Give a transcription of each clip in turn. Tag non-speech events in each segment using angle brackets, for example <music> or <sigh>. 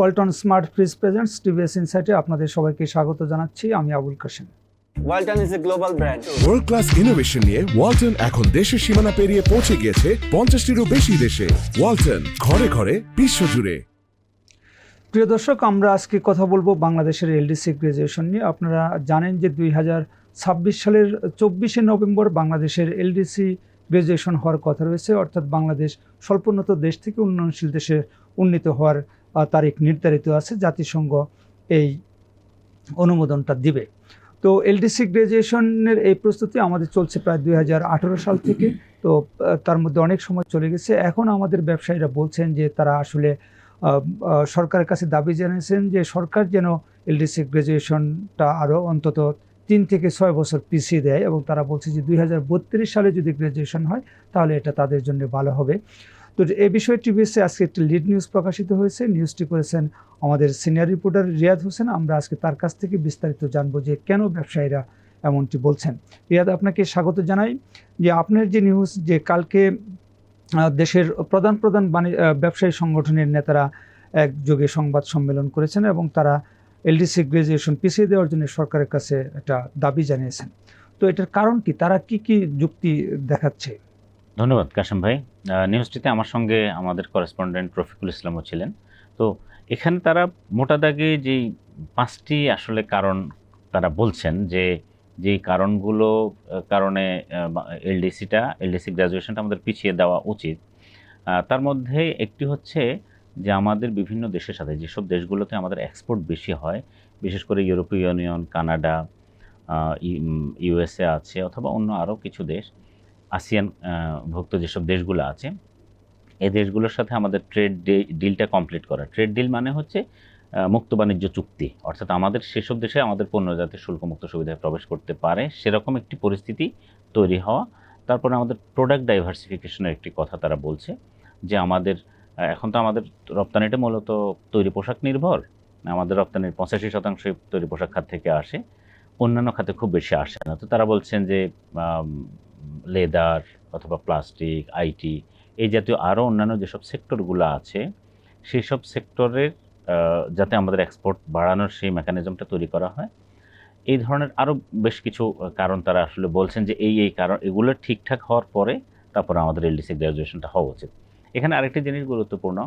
Walton smart fridge presents TVS ইনসাইটে আপনাদের সবাইকে স্বাগত জানাচ্ছি। আমি Abul Kashem. Walton is a global brand. World class innovation নিয়ে ওয়ালটন এখন দেশের সীমানা পেরিয়ে পৌঁছে গিয়েছে পঞ্চাশটিরও বেশি দেশে। ওয়ালটন ঘরে ঘরে বিশ্বজুড়ে। প্রিয় দর্শক আমরা আজকে কথা বলব বাংলাদেশের এলডিসি গ্রাজুয়েশন নিয়ে। আপনারা জানেন যে দুই হাজার ছাব্বিশ সালের চব্বিশে নভেম্বর বাংলাদেশের এলডিসি গ্রাজুয়েশন হওয়ার কথা রয়েছে। অর্থাৎ বাংলাদেশ স্বল্পোন্নত দেশ থেকে উন্নয়নশীল দেশে উন্নীত হওয়ার তারিখ নির্ধারিত আছে, জাতিসংঘ এই অনুমোদনটা দিবে। তো এলডিসি গ্রাজুয়েশনের এই প্রস্তুতি আমাদের চলছে প্রায় দুই হাজার আঠারো সাল থেকে। তো তার মধ্যে অনেক সময় চলে গেছে। এখন আমাদের ব্যবসায়ীরা বলছেন যে তারা আসলে সরকারের কাছে দাবি জানিয়েছেন যে সরকার যেন এলডিসি গ্রাজুয়েশনটা আরও অন্তত তিন থেকে ছয় বছর পিছিয়ে দেয় এবং তারা বলছে যে দুই হাজার বত্রিশ সালে যদি গ্রাজুয়েশন হয়, তাহলে এটা তাদের জন্য ভালো হবে। তো এই বিষয়ে টিভিএসে আজকে একটি লিড নিউজ প্রকাশিত হয়েছে। নিউজটি করেছেন আমাদের সিনিয়র রিপোর্টার রিয়াদ হোসেন। আমরা আজকে তার কাছ থেকে বিস্তারিত জানব যে কেন ব্যবসায়ীরা এমনটি বলছেন। রিয়াদ, আপনাকে স্বাগত জানাই যে আপনার যে নিউজ যে কালকে দেশের প্রধান প্রধান ব্যবসায়ী সংগঠনের নেতারা একযোগে সংবাদ সম্মেলন করেছেন এবং তারা এলডিসি গ্রাজুয়েশন পিছিয়ে দেওয়ার জন্য সরকারের কাছে একটা দাবি জানিয়েছেন। তো এটার কারণ কি? তারা কি কি যুক্তি দেখাচ্ছে? ধন্যবাদ, কাশেম ভাই। নিউজটিতে আমার সঙ্গে আমাদের করেসপন্ডেন্ট রফিকুল ইসলামও ছিলেন। তো এখানে তারা মোটা দাগে যেই পাঁচটি আসলে কারণ তারা বলছেন যে যেই কারণগুলো কারণে এলডিসিটা, এলডিসি গ্র্যাজুয়েশনটা আমাদের পিছিয়ে দেওয়া উচিত। তার মধ্যে একটি হচ্ছে যে আমাদের বিভিন্ন দেশের সাথে, যেসব দেশগুলোতে আমাদের এক্সপোর্ট বেশি হয়, বিশেষ করে ইউরোপীয় ইউনিয়ন, কানাডা ইউএসএ আছে অথবা অন্য আরও কিছু দেশ আসিয়ান ভুক্ত যেসব দেশগুলো আছে এই দেশগুলোর সাথে আমাদের ট্রেড ডিলটা কমপ্লিট করা। ট্রেড ডিল মানে হচ্ছে মুক্ত বাণিজ্য চুক্তি। অর্থাৎ আমাদের সেসব দেশে আমাদের পণ্য যাতে শুল্কমুক্ত সুবিধায় প্রবেশ করতে পারে, সেরকম একটি পরিস্থিতি তৈরি হওয়া। তারপরে আমাদের প্রোডাক্ট ডাইভার্সিফিকেশনের একটি কথা তারা বলছে, যে আমাদের এখন তো আমাদের রপ্তানিটা মূলত তৈরি পোশাক নির্ভর। আমাদের রপ্তানির পঁচাশি শতাংশ তৈরি পোশাক খাত থেকে আসে, অন্যান্য খাতে খুব বেশি আসে না। তো তারা বলছেন যে লেদার অথবা প্লাস্টিক, আইটি এই জাতীয় আরও অন্যান্য যেসব সেক্টরগুলো আছে সেই সব সেক্টরের যাতে আমাদের এক্সপোর্ট বাড়ানোর সেই মেকানিজমটা তৈরি করা হয়। এই ধরনের আরও বেশ কিছু কারণ তারা আসলে বলছেন যে এই এই কারণ, এগুলো ঠিকঠাক হওয়ার পরে তারপরে আমাদের এলডিসি গ্র্যাজুয়েশনটা হওয়া উচিত। এখানে আরেকটি জিনিস গুরুত্বপূর্ণ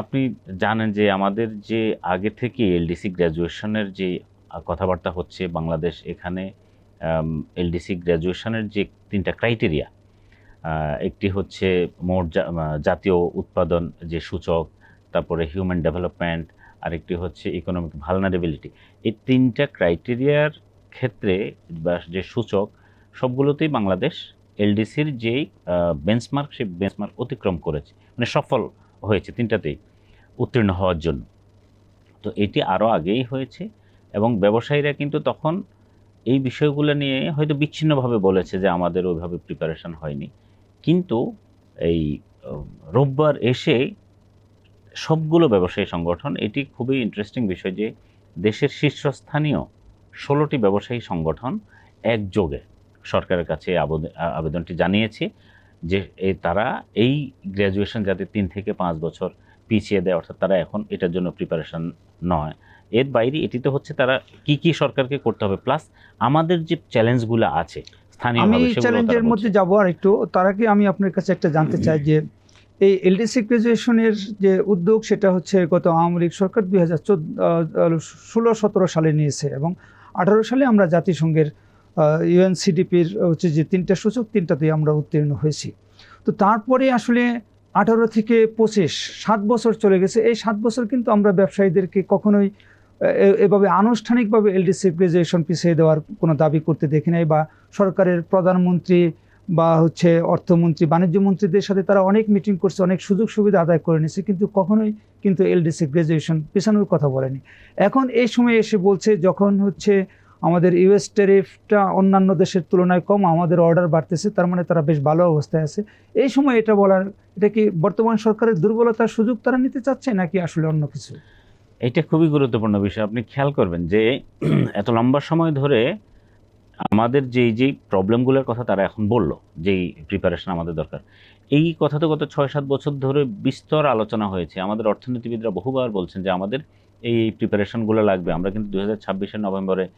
আপনি জানেন যে আমাদের যে আগে থেকে এলডিসি গ্র্যাজুয়েশনের যে কথাবার্তা হচ্ছে, বাংলাদেশ এখানে এলডিসি গ্র্যাজুয়েশনের যে তিনটা ক্রাইটেরিয়া একটি হচ্ছে মোট জাতীয় উৎপাদন যে সূচক, তারপরে হিউম্যান ডেভেলপমেন্ট আরেকটি হচ্ছে ইকোনমিক ভালনারেবিলিটি এই তিনটা ক্রাইটেরিয়ার ক্ষেত্রে বা যে সূচক, সবগুলোতেই বাংলাদেশ এলডিসির যেই বেঞ্চমার্ক সেই বেঞ্চমার্ক অতিক্রম করেছে। মানে সফল হয়েছে তিনটাতেই, উত্তীর্ণ হওয়ার জন্য। তো এটি আরও আগেই হয়েছে এবং ব্যবসায়ীরা কিন্তু তখন এই বিষয়গুলো নিয়ে হয়তো বিচ্ছিন্নভাবে বলেছে যে আমাদের ওইভাবে প্রিপারেশন হয়নি। কিন্তু এই রোববার এসে সবগুলো ব্যবসায়ী সংগঠন, এটি খুবই ইন্টারেস্টিং বিষয় যে দেশের শীর্ষস্থানীয় ষোলোটি ব্যবসায়ী সংগঠন একযোগে সরকারের কাছে আবেদনটি জানিয়েছে যে তারা এই গ্র্যাজুয়েশন যাতে তিন থেকে পাঁচ বছর পিছিয়ে দেয়, অর্থাৎ তারা এখন এটার জন্য প্রিপারেশন নয়। এর বাইরে এটিতে হচ্ছে তারা কি কি সরকারকে করতে হবে। প্লাস আমাদের যে চ্যালেঞ্জগুলো আছে আমি চ্যালেঞ্জের মধ্যে। যাব আর একটু তার আগে আমি আপনার কাছে একটা জানতে চাই যে এই এলডিসি গ্রাজুয়েশনের যে উদ্যোগ সেটা হচ্ছে গত আওয়ামী লীগ সরকার দুই হাজার ষোলো সতেরো সালে নিয়েছে এবং আঠারো সালে আমরা জাতিসংঘের ইউএনসিডিপির হচ্ছে যে তিনটা সূচক তিনটাতেই আমরা উত্তীর্ণ হয়েছি। তো তারপরে আসলে আঠারো থেকে পঁচিশ সাত বছর চলে গেছে। এই সাত বছর কিন্তু আমরা ব্যবসায়ীদেরকে কখনোই এভাবে আনুষ্ঠানিকভাবে এলডিসি গ্রাজুয়েশন পিছিয়ে দেওয়ার কোনো দাবি করতে দেখি নাই বা সরকারের প্রধানমন্ত্রী বা হচ্ছে অর্থমন্ত্রী, বাণিজ্য মন্ত্রীদের সাথে তারা অনেক মিটিং করছে, অনেক সুযোগ সুবিধা আদায় করে নিছে, কিন্তু কখনোই কিন্তু এলডিসি গ্রাজুয়েশন পেছানোর কথা বলেনি। এখন এই সময় এসে বলছে যখন হচ্ছে আমাদের ইউএস ট্যারিফটা অন্যান্য দেশের তুলনায় কম, আমাদের অর্ডার বাড়তেছে, তার মানে তারা বেশ ভালো অবস্থায় আছে। এই সময় এটা বলার, এটা কি বর্তমান সরকারের দুর্বলতার সুযোগ তারা নিতে চাচ্ছে নাকি আসলে অন্য কিছু? এটা খুবই গুরুত্বপূর্ণ বিষয়। আপনি খেয়াল করবেন যে <clears throat> এত লম্বা সময় ধরে আমাদের যেই যেই প্রবলেমগুলোর কথা তারা এখন বলল, যেই প্রিপারেশন আমাদের দরকার, এই কথা তো গত ছয় সাত বছর ধরে বিস্তর আলোচনা হয়েছে। আমাদের অর্থনীতিবিদরা বহুবার বলছেন যে আমাদের এই প্রিপারেশনগুলো লাগবে। আমরা কিন্তু দু হাজার ছাব্বিশের নভেম্বরে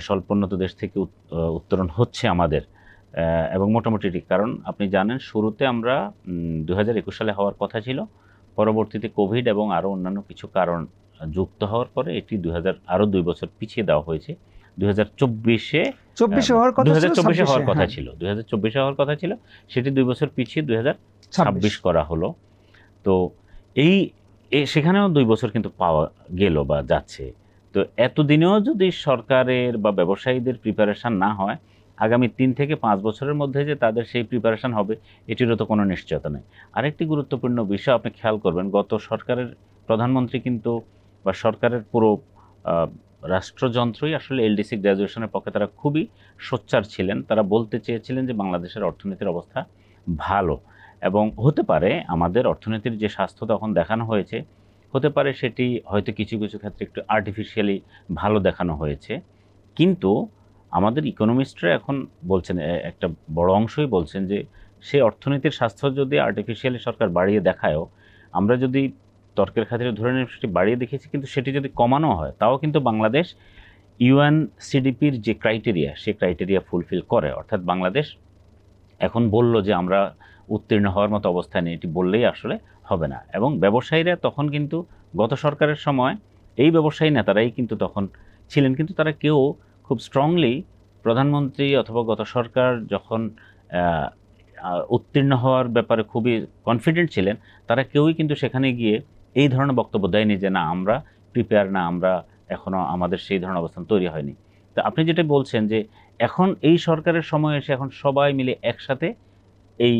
স্বল্পোন্নত দেশ থেকে উত- উত্তরণ হচ্ছে আমাদের। এবং মোটামুটি ঠিক। কারণ আপনি জানেন, শুরুতে আমরা দু হাজার একুশ সালে হওয়ার কথা ছিল। পরবর্তীতে কোভিড এবং আরও অন্যান্য কিছু কারণ যুক্ত হওয়ার পরে এটি দুই হাজার আরও দুই বছর পিছিয়ে দেওয়া হয়েছে। দুই হাজার চব্বিশে চব্বিশে হওয়ার কথা ছিল চব্বিশে হওয়ার কথা হ্যাঁ, ছিল। দুই হাজার চব্বিশে হওয়ার কথা ছিল সেটি দুই বছর পিছিয়ে দুই হাজার ছাব্বিশ। করা হলো। তো এই সেখানেও দুই বছর কিন্তু পাওয়া গেল বা যাচ্ছে। তো এতদিনেও যদি সরকারের বা ব্যবসায়ীদের প্রিপারেশন না হয় আগামী তিন থেকে পাঁচ বছরের মধ্যে যে তাদের সেই প্রিপারেশন হবে এটিরও তো কোনো নিশ্চয়তা নেই। আরেকটি গুরুত্বপূর্ণ বিষয় আপনি খেয়াল করবেন গত সরকারের প্রধানমন্ত্রী কিন্তু বা সরকারের পুরো রাষ্ট্রযন্ত্রই আসলে এলডিসি গ্র্যাজুয়েশনের পক্ষে তারা খুবই সোচ্চার ছিলেন। তারা বলতে চেয়েছিলেন যে বাংলাদেশের অর্থনীতির অবস্থা ভালো এবং হতে পারে আমাদের অর্থনীতির যে স্বাস্থ্য তখন দেখানো হয়েছে, হতে পারে সেটি হয়তো কিছু কিছু ক্ষেত্রে একটু আর্টিফিশিয়ালি ভালো দেখানো হয়েছে। কিন্তু আমাদের ইকোনমিস্টরা এখন বলছেন একটা বড় অংশই বলছেন যে সেই অর্থনীতির স্বাস্থ্য যদি আর্টিফিশিয়ালি সরকার বাড়িয়ে দেখায়ও, আমরা যদি তর্কের খাতিরে ধরে নিই সেটি বাড়িয়ে দেখিয়েছি, কিন্তু সেটি যদি কমানো হয়, তাও কিন্তু বাংলাদেশ ইউএন সিডিপির যে ক্রাইটেরিয়া সে ক্রাইটেরিয়া ফুলফিল করে। অর্থাৎ বাংলাদেশ এখন বলল যে আমরা উত্তীর্ণ হওয়ার মতো অবস্থায় নেই, এটি বললেই আসলে হবে না। এবং ব্যবসায়ীরা তখন কিন্তু গত সরকারের সময় এই ব্যবসায়ী নেতারাই কিন্তু তখন ছিলেন, কিন্তু তারা কেউ খুব স্ট্রংলি প্রধানমন্ত্রী অথবা গত সরকার যখন উত্তীর্ণ হওয়ার ব্যাপারে খুবই কনফিডেন্ট ছিলেন, তারা কেউই কিন্তু সেখানে গিয়ে এই ধরনের বক্তব্য দেয়নি যে না, আমরা প্রিপেয়ার না, আমরা এখনও আমাদের সেই ধরনের অবস্থান তৈরি হয়নি। তো আপনি যেটা বলছেন যে এখন এই সরকারের সময় এসে এখন সবাই মিলে একসাথে এই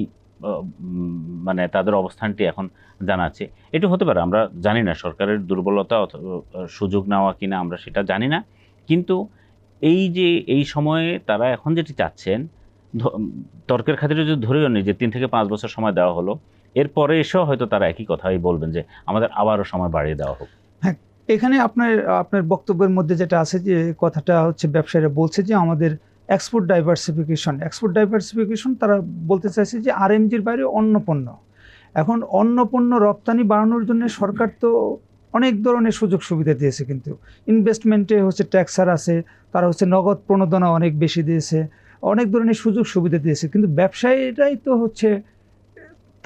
মানে তাদের অবস্থানটি এখন জানাচ্ছে। এটি হতে পারে, আমরা জানি না সরকারের দুর্বলতা অথবা সুযোগ নেওয়া কিনা, আমরা সেটা জানি না। কিন্তু এই যে এই সময়ে তারা এখন যেটি চাচ্ছেন তর্কের খাতিরে যদি ধরেও নিই যে তিন থেকে পাঁচ বছর সময় দেওয়া হলো এরপরে এসেও হয়তো তারা একই কথাই বলবেন যে আমাদের আবারও সময় বাড়িয়ে দেওয়া হোক। হ্যাঁ এখানে আপনার আপনার বক্তব্যের মধ্যে যেটা আছে যে কথাটা হচ্ছে ব্যবসায়ীরা বলছে যে আমাদের এক্সপোর্ট ডাইভার্সিফিকেশন এক্সপোর্ট ডাইভার্সিফিকেশন তারা বলতে চাইছে যে আরএমজির বাইরে অন্য পণ্য এখন অন্য পণ্য রপ্তানি বাড়ানোর জন্য সরকার তো অনেক ধরনের সুযোগ সুবিধা দিয়েছে কিন্তু। ইনভেস্টমেন্টে হচ্ছে ট্যাক্সার আছে, তারা হচ্ছে নগদ প্রণোদনা অনেক বেশি দিয়েছে, অনেক ধরনের সুযোগ সুবিধা দিয়েছে। কিন্তু ব্যবসায়ীরাই তো হচ্ছে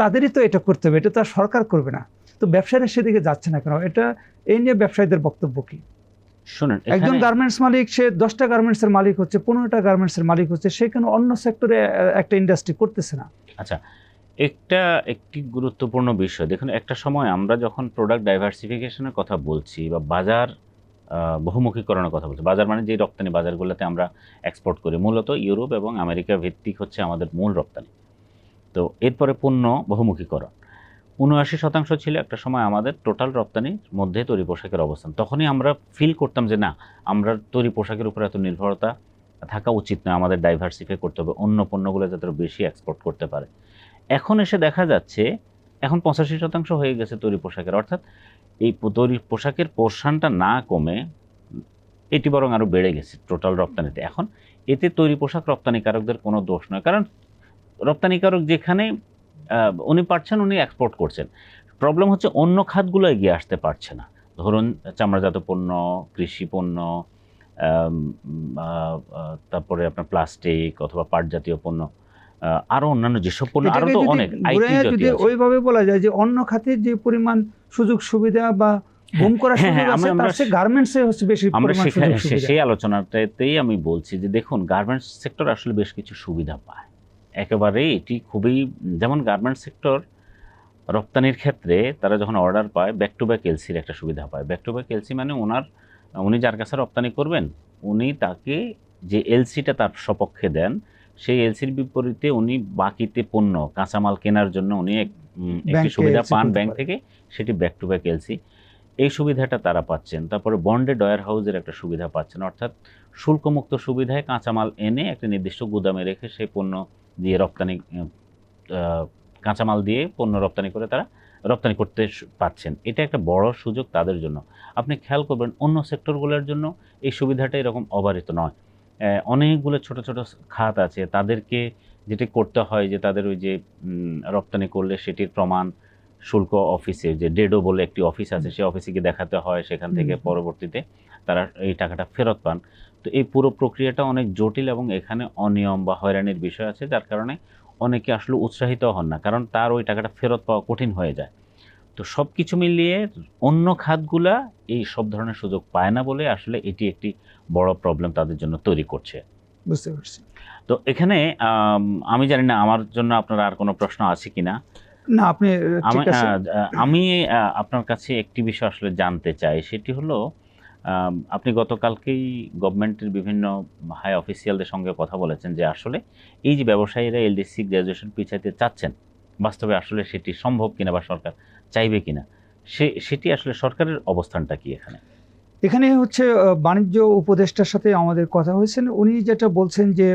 তাদেরই তো এটা করতে হবে এটা তো আর সরকার করবে না। তো ব্যবসায়ীরা সেদিকে যাচ্ছে না কেন? এটা এই নিয়ে ব্যবসায়ীদের বক্তব্য কি? শুনেন একজন গার্মেন্টস মালিক সে দশটা গার্মেন্টসের মালিক হচ্ছে পনেরোটা গার্মেন্টসের মালিক হচ্ছে সে কেন অন্য সেক্টরে একটা ইন্ডাস্ট্রি করতেছে না? আচ্ছা একটা একটি গুরুত্বপূর্ণ বিষয়। দেখুন একটা সময় আমরা যখন প্রোডাক্ট ডাইভার্সিফিকেশনের কথা বলছি বা বাজার বহুমুখীকরণের কথা বলছি বাজার মানে যে রপ্তানি বাজারগুলোতে আমরা এক্সপোর্ট করি মূলত ইউরোপ এবং আমেরিকা ভিত্তিক হচ্ছে আমাদের মূল রপ্তানি। তো এরপরে পণ্য বহুমুখীকরণ। উনআশি শতাংশ ছিল একটা সময় আমাদের টোটাল রপ্তানির মধ্যে তৈরি পোশাকের অবস্থান। তখনই আমরা ফিল করতাম যে না, আমরা তৈরি পোশাকের উপর এত নির্ভরতা থাকা উচিত নয়, আমাদের ডাইভার্সিফাই করতে হবে, অন্য পণ্যগুলো যাতে বেশি এক্সপোর্ট করতে পারে। এখন এসে দেখা যাচ্ছে, এখন পঁচাশি শতাংশ হয়ে গেছে তৈরি পোশাকের। অর্থাৎ এই তৈরি পোশাকের পোর্শনটা না কমে, এটি বরং আরও বেড়ে গেছে টোটাল রপ্তানিতে। এখন এতে তৈরি পোশাক রপ্তানিকারকদের কোনো দোষ নয়। কারণ রপ্তানিকারক যেখানে উনি পারছেন উনি এক্সপোর্ট করছেন। প্রবলেম হচ্ছে অন্য খাতগুলো এগিয়ে আসতে পারছে না। ধরুন চামড়াজাত পণ্য কৃষি পণ্য তারপরে আপনার প্লাস্টিক অথবা পাট জাতীয় পণ্য আরও অন্যান্য যেসব পণ্য আরও তো অনেক আইটি জাতীয় ওইভাবে বলা যায় যে অন্য খাতে যে পরিমাণ সুযোগ সুবিধা বা বুম করার হ্যাঁ, সুযোগ হ্যাঁ, আছে আমরা- তার চেয়ে গার্মেন্টসে হচ্ছে বেশি আমরা পরিমাণ সেখানে সুযোগ সুবিধা। সেই আলোচনাটাতেই আমি বলছি যে দেখুন গার্মেন্টস সেক্টর আসলে বেশ কিছু সুবিধা পায়। একেবারে এটি খুবই যেমন গার্মেন্ট সেক্টর রপ্তানির ক্ষেত্রে তারা যখন অর্ডার পায় ব্যাক টু ব্যাক এলসির একটা সুবিধা পায়। ব্যাক টু ব্যাক এলসি মানে ওনার উনি যার কাছে রপ্তানি করবেন উনি তাকে যে এলসিটা তার সপক্ষে দেন সেই এলসির বিপরীতে উনি বাকিতে পণ্য কাঁচামাল কেনার জন্য উনি একটি সুবিধা পান ব্যাংক থেকে সেটি ব্যাক টু ব্যাক এলসি এই সুবিধাটা তারা পাচ্ছেন। তারপরে বন্ডে ডয়ার হাউসের একটা সুবিধা পাচ্ছেন। অর্থাৎ শুল্কমুক্ত সুবিধায় কাঁচামাল এনে একটা নির্দিষ্ট গুদামে রেখে সেই পণ্য দিয়ে রপ্তানি কাঁচামাল দিয়ে পণ্য রপ্তানি করে তারা রপ্তানি করতে পাচ্ছেন। এটা একটা বড় সুযোগ তাদের জন্য। আপনি খেয়াল করবেন অন্য সেক্টরগুলোর জন্য এই সুবিধাটা এরকম অবারিত নয়। অনেকগুলো ছোট ছোট খাত আছে। তাদেরকে যেটি করতে হয় যে তাদের ওই যে রপ্তানি করলে সেটির প্রমাণ শুল্ক অফিসে যে ডেডো বলে একটি অফিস আছে সেই অফিসে গিয়ে দেখাতে হয়। সেখান থেকে পরবর্তীতে তারা এই টাকাটা ফেরত পান। তো এই পুরো প্রক্রিয়াটা অনেক জটিল এবং এখানে অনিয়ম বা হয়রানির বিষয় আছে যার কারণে অনেকে আসলে উৎসাহিত হন না কারণ তার ওই টাকাটা ফেরত পাওয়া কঠিন হয়ে যায়। তো সব কিছু মিলিয়ে অন্য খাতগুলা এই সব ধরনের সুযোগ পায় না বলে আসলে এটি একটি বড় প্রবলেম তাদের জন্য তৈরি করছে। বুঝতে পারছি। তো এখানে আম, জানি না আমার জন্য আপনার আর কোনো প্রশ্ন আছে কিনা। না আপনি আমি আপনার কাছে একটি বিষয় আসলে জানতে চাই সেটি হলো আপনি গতকালকেই গভর্নমেন্টের বিভিন্ন হাই অফিসিয়ালদের সঙ্গে কথা বলেছেন যে আসলে এই যে ব্যবসায়ীরা এলডিসি গ্র্যাজুয়েশন পিছাইতে চাচ্ছেন, বাস্তবে আসলে সেটি সম্ভব কিনা বা সরকার চাইবে কিনা, সে, সেটি আসলে সরকারের অবস্থানটা কি এখানে? এখানে হচ্ছে বাণিজ্য উপদেষ্টার সাথে আমাদের কথা হয়েছেন উনি যেটা বলছেন যে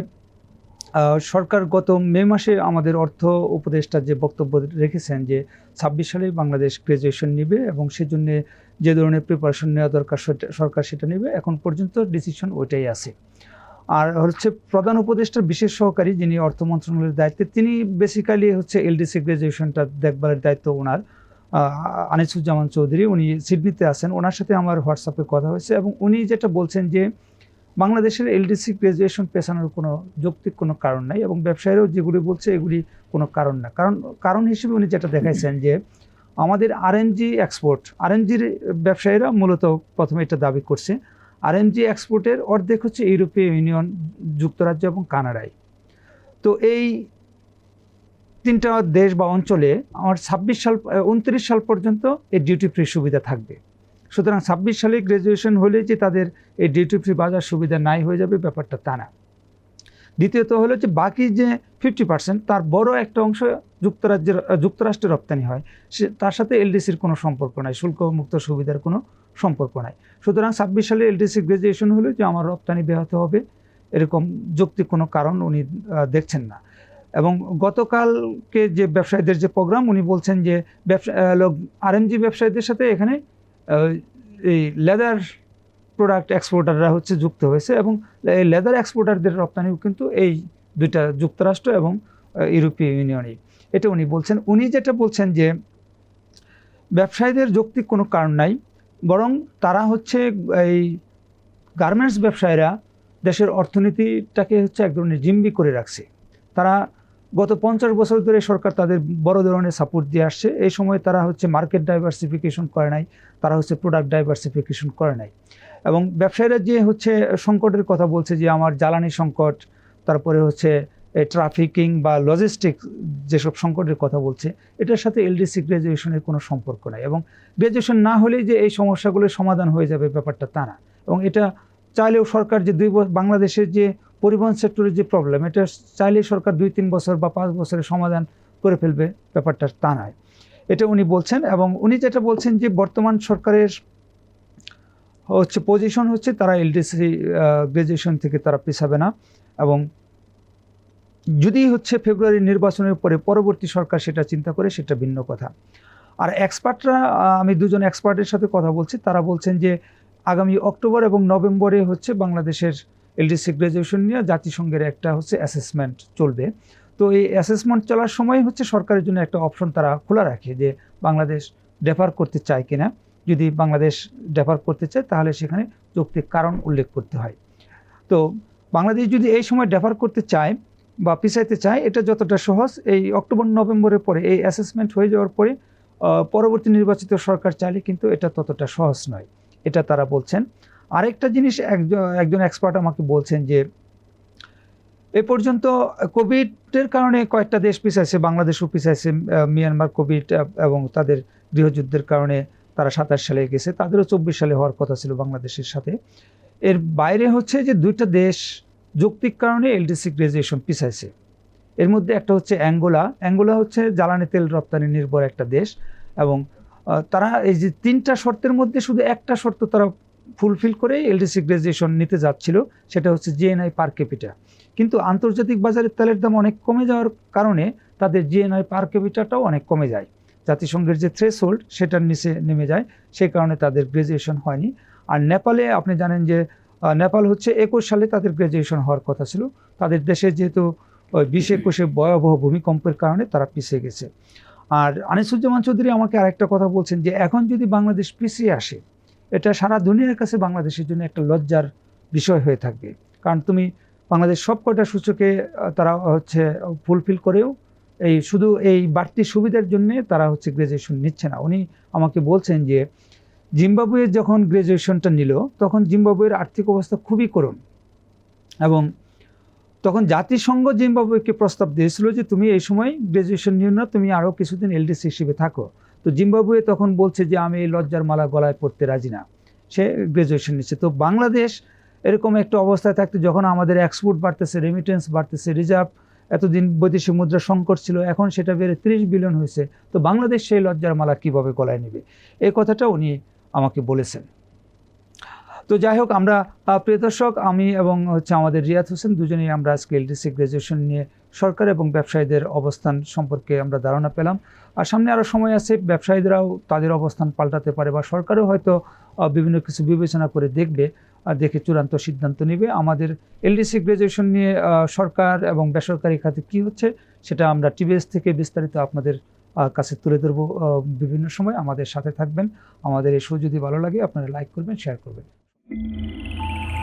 সরকার গত মে মাসে আমাদের অর্থ উপদেষ্টা যে বক্তব্য রেখেছেন যে ছাব্বিশ সালে বাংলাদেশ গ্রাজুয়েশন নেবে এবং সেজন্য যে ধরনের প্রিপারেশন নেওয়া দরকার সরকার সেটা নেবে, এখন পর্যন্ত ডিসিশন ওইটাই আছে। আর হচ্ছে প্রধান উপদেষ্টার বিশেষ সহকারী যিনি অর্থ মন্ত্রণালয়ের দায়িত্বে, তিনি বেসিক্যালি হচ্ছে এলডিসি গ্রাজুয়েশনটা দেখভালের দায়িত্ব ওনার আনিসুজ্জামান চৌধুরী। উনি সিডনিতে আছেন। ওনার সাথে আমার হোয়াটসঅ্যাপে কথা হয়েছে এবং উনি যেটা বলছেন যে বাংলাদেশের এলডিসি গ্রাজুয়েশন পেছানোর কোনো যৌক্তিক কোনো কারণ নাই এবং ব্যবসায়ীরাও যেগুলি বলছে এগুলি কোনো কারণ না। কারণ কারণ হিসেবে উনি যেটা দেখাইছেন যে আমাদের আরএনজি এক্সপোর্ট আরএনজির ব্যবসায়ীরা মূলত প্রথমে এটা দাবি করছে আরএনজি এক্সপোর্টের অর্ধেক হচ্ছে ইউরোপীয় ইউনিয়ন, যুক্তরাজ্য এবং কানাডায়। তো এই তিনটা দেশ বা অঞ্চলে আমার ছাব্বিশ সাল উনত্রিশ সাল পর্যন্ত এই ডিউটি ফ্রি সুবিধা থাকবে। সুতরাং ছাব্বিশ সালে গ্র্যাজুয়েশন হলে যে তাদের এই ডিউটি ফ্রি বাজার সুবিধা নাই হয়ে যাবে, ব্যাপারটা তা না। দ্বিতীয়ত হলো যে বাকি যে ফিফটি পার্সেন্ট তার বড় একটা অংশ যুক্তরাজ্যের যুক্তরাষ্ট্রে রপ্তানি হয়। সে, তার সাথে এলডিসির কোনো সম্পর্ক নাই, শুল্কমুক্ত সুবিধার কোনো সম্পর্ক নাই। সুতরাং ছাব্বিশ সালে এলডিসি গ্র্যাজুয়েশন হলে যে আমার রপ্তানি ব্যাহত হবে, এরকম যৌক্তিক কোনো কারণ উনি দেখছেন না। এবং গতকালকে যে ব্যবসায়ীদের যে প্রোগ্রাম, উনি বলছেন যে ব্যবসা আরএমজি ব্যবসায়ীদের সাথে এখানে এই লেদার প্রোডাক্ট এক্সপোর্টাররা হচ্ছে যুক্ত হয়েছে এবং এই লেদার এক্সপোর্টারদের রপ্তানিও কিন্তু এই দুইটা যুক্তরাষ্ট্র এবং ইউরোপীয় ইউনিয়নই। এটা উনি বলছেন। উনি যেটা বলছেন যে, ব্যবসায়ীদের যৌক্তিক কোনো কারণ নাই, বরং তারা হচ্ছে এই গার্মেন্টস ব্যবসায়ীরা দেশের অর্থনীতিটাকে হচ্ছে এক ধরনের জিম্বি করে রাখছে। তারা গত পঞ্চাশ বছর ধরে সরকার তাদের বড় ধরনের সাপোর্ট দিয়ে আসছে। এই সময় তারা হচ্ছে মার্কেট ডাইভার্সিফিকেশন করে নাই, তারা হচ্ছে প্রোডাক্ট ডাইভার্সিফিকেশন করে নাই। এবং ব্যবসায়ীরা যে হচ্ছে সংকটের কথা বলছে যে আমার জ্বালানি সংকট, তারপরে হচ্ছে ট্রাফিকিং বা লজিস্টিক যেসব সংকটের কথা বলছে, এটার সাথে এলডিসি গ্র্যাজুয়েশনের কোনো সম্পর্ক নাই। এবং গ্র্যাজুয়েশন না হলেই যে এই সমস্যাগুলোর সমাধান হয়ে যাবে ব্যাপারটা তা না। এবং এটা চাইলেও সরকার যে দুই বাংলাদেশের যে পরিবহন সেক্টরের যে প্রবলেম এটা চাইলে সরকার দুই, তিন বছর বা পাঁচ বছরের সমাধান করে ফেলবে, ব্যাপারটা তা নয়। এটা উনি বলছেন এবং উনি যেটা বলছেন যে বর্তমান সরকারের হচ্ছে পজিশন হচ্ছে তারা এলডিসি গ্রাজুয়েশন থেকে তারা পিছাবে না এবং যদি হচ্ছে ফেব্রুয়ারি নির্বাচনের পরে পরবর্তী সরকার সেটা চিন্তা করে, সেটা ভিন্ন কথা। আর এক্সপার্টরা আমি দুজন এক্সপার্টের সাথে কথা বলছি, তারা বলছেন যে আগামী অক্টোবর এবং নভেম্বরে হচ্ছে বাংলাদেশের এলডিসি গ্রাজুয়েশন নিয়ে জাতিসংঘের একটা হচ্ছে অ্যাসেসমেন্ট চলবে। তো এই অ্যাসেসমেন্ট চলার সময় হচ্ছে সরকারের জন্য একটা অপশন তারা খোলা রাখে যে বাংলাদেশ ডেফার করতে চায় কিনা। যদি বাংলাদেশ ডেফার করতে চায় তাহলে সেখানে যৌক্তিক কারণ উল্লেখ করতে হয়। তো বাংলাদেশ যদি এই সময় ডেফার করতে চায় বা পিছাইতে চায়, এটা যতটা সহজ, এই অক্টোবর, নভেম্বরের পরে এই অ্যাসেসমেন্ট হয়ে যাওয়ার পরে পরবর্তী নির্বাচিত সরকার চাইলে কিন্তু এটা ততটা সহজ নয়। এটা তারা বলছেন। আরেকটা জিনিস একজন একজন এক্সপার্ট আমাকে বলছেন যে, এ পর্যন্ত কোভিডের কারণে কয়েকটা দেশ পিছাইছে বাংলাদেশও পিছাইছে মিয়ানমার কোভিড এবং তাদের গৃহযুদ্ধের কারণে তারা সাতাশ সালে গেছে, তাদেরও চব্বিশ সালে হওয়ার কথা ছিল বাংলাদেশের সাথে। এর বাইরে হচ্ছে যে দুইটা দেশ যৌক্তিক কারণে এলডিসি গ্রাজুয়েশন পিছাইছে। এর মধ্যে একটা হচ্ছে অ্যাঙ্গোলা অ্যাঙ্গোলা হচ্ছে জ্বালানি তেল রপ্তানি নির্ভর একটা দেশ, এবং তারা এই যে তিনটা শর্তের মধ্যে শুধু একটা শর্ত তারা ফুলফিল করে এলডিসি গ্রাজুয়েশন নিতে যাচ্ছিল, সেটা হচ্ছে জিএনআই পার ক্যাপিটা কিন্তু আন্তর্জাতিক বাজারে তেলের দাম অনেক কমে যাওয়ার কারণে তাদের জিএনআই পার ক্যাপিটাটাও অনেক কমে যায়। জাতিসংঘের যে থ্রেস হোল্ড সেটার নিচে নেমে যায়, সেই কারণে তাদের গ্রাজুয়েশন হয়নি। আর নেপালে আপনি জানেন যে নেপাল হচ্ছে একুশ সালে তাদের গ্র্যাজুয়েশন হওয়ার কথা ছিল। তাদের দেশে যেহেতু ওই বিশ একুশে ভয়াবহ ভূমিকম্পের কারণে তারা পিছিয়ে গেছে। আর আনিসুজ্জামান চৌধুরী আমাকে আরেকটা কথা বলছেন যে, এখন যদি বাংলাদেশ পিছিয়ে আসে এটা সারা দুনিয়ার কাছে বাংলাদেশের জন্য একটা লজ্জার বিষয় হয়ে থাকবে কারণ তুমি বাংলাদেশ সব কয়টা সূচকে তারা হচ্ছে ফুলফিল করেও এই শুধু এই বাড়তি সুবিধার জন্য তারা হচ্ছে গ্র্যাজুয়েশন নিচ্ছে না। উনি আমাকে বলছেন যে, জিম্বাবুয়ে যখন গ্র্যাজুয়েশনটা নিল, তখন জিম্বাবুয়ের আর্থিক অবস্থা খুবই করুণ এবং তখন জাতিসংঘ জিম্বাবুয়েকে প্রস্তাব দিয়েছিল যে, তুমি এই সময় গ্র্যাজুয়েশন নিও না, তুমি আরও কিছুদিন এলডিসি হিসেবে থাকো। তো জিম্বাবুয়ে তখন বলছে যে, আমি এই লজ্জার মালা গলায় পড়তে রাজি না। সে গ্রাজুয়েশন নিচ্ছে। তো বাংলাদেশ এরকম একটা অবস্থায় থাকতে যখন আমাদের এক্সপোর্ট বাড়তেছে রেমিটেন্স বাড়তেছে রিজার্ভ এতদিন বৈদেশিক মুদ্রা সংকট ছিল, এখন সেটা বেড়ে ত্রিশ বিলিয়ন হয়েছে। তো বাংলাদেশ সেই লজ্জার মালা কীভাবে গলায় নেবে? এই কথাটা উনি আমাকে বলেছেন। তো যাই হোক আমরা আহ, প্রিয় দর্শক আমি এবং হচ্ছে আমাদের রিয়াদ হোসেন দুজনেই আমরা আজকে এলডিসি গ্র্যাজুয়েশন নিয়ে সরকার এবং ব্যবসায়ীদের অবস্থান সম্পর্কে আমরা ধারণা পেলাম। আর সামনে আরও সময় আছে ব্যবসায়ীদেরাও তাদের অবস্থান পাল্টাতে পারে বা সরকারও হয়তো বিভিন্ন কিছু বিবেচনা করে দেখবে আর দেখে চূড়ান্ত সিদ্ধান্ত নেবে। আমাদের এলডিসি গ্র্যাজুয়েশন নিয়ে সরকার এবং বেসরকারি খাতে কী হচ্ছে সেটা আমরা টিভিএস থেকে বিস্তারিত আপনাদের কাছে তুলে ধরবো বিভিন্ন সময়। আমাদের সাথে থাকবেন। আমাদের এই শো যদি ভালো লাগে আপনারা লাইক করবেন শেয়ার করবেন। Música